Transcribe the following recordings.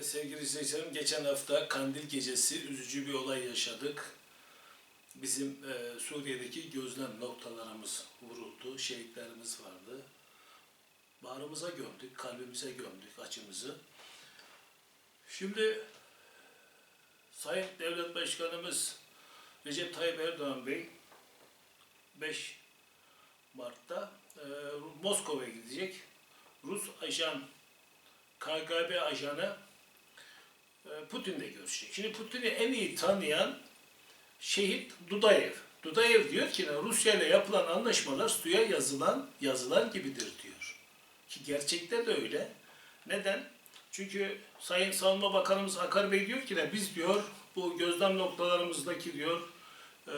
Evet sevgili izleyicilerim geçen hafta Kandil Gecesi üzücü bir olay yaşadık. Bizim e, Suriye'deki gözlem noktalarımız vuruldu, şehitlerimiz vardı. Bağrımıza gömdük, kalbimize gömdük açımızı. Şimdi Sayın Devlet Başkanımız Recep Tayyip Erdoğan Bey 5 Mart'ta e, Moskova'ya gidecek. Rus ajan KGB ajanı e, Putin'le görüşecek. Şimdi Putin'i en iyi tanıyan şehit Dudayev. Dudayev diyor ki Rusya ile yapılan anlaşmalar suya yazılan yazılar gibidir diyor. Ki gerçekte de öyle. Neden? Çünkü Sayın Savunma Bakanımız Akar Bey diyor ki ne biz diyor bu gözlem noktalarımızdaki diyor e,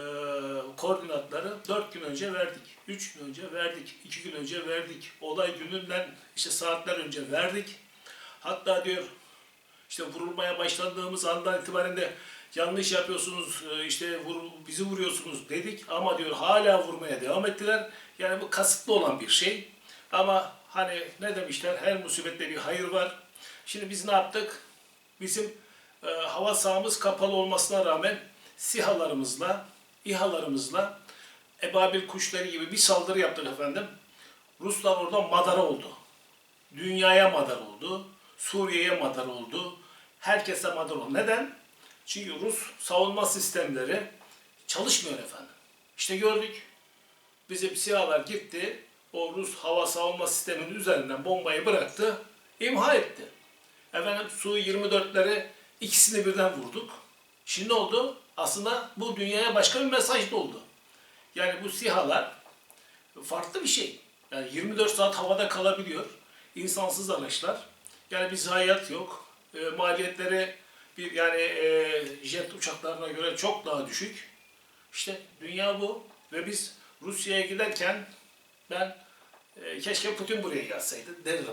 koordinatları 4 gün önce verdik. 3 gün önce verdik. 2 gün önce verdik. Olay gününden işte saatler önce verdik. Hatta diyor işte vurulmaya başladığımız andan itibaren de yanlış yapıyorsunuz, e, işte vur, bizi vuruyorsunuz dedik ama diyor hala vurmaya devam ettiler. Yani bu kasıtlı olan bir şey. Ama hani ne demişler her musibette bir hayır var. Şimdi biz ne yaptık? Bizim e, hava sahamız kapalı olmasına rağmen SİHA'larımızla, İHA'larımızla ebabil kuşları gibi bir saldırı yaptık efendim. Ruslar orada madara oldu. Dünyaya madar oldu. Suriye'ye madar oldu. Herkese madar oldu. Neden? Çünkü Rus savunma sistemleri çalışmıyor efendim. İşte gördük. Bizim SİHA'lar gitti. O Rus hava savunma sisteminin üzerinden bombayı bıraktı. imha etti. Efendim Su-24'leri ikisini birden vurduk. Şimdi ne oldu? Aslında bu dünyaya başka bir mesaj da oldu. Yani bu SİHA'lar farklı bir şey. Yani 24 saat havada kalabiliyor. İnsansız araçlar. Yani bir zayiat yok. E, maliyetleri bir yani e, jet uçaklarına göre çok daha düşük. İşte dünya bu ve biz Rusya'ya giderken ben e, keşke Putin buraya gelseydi derim.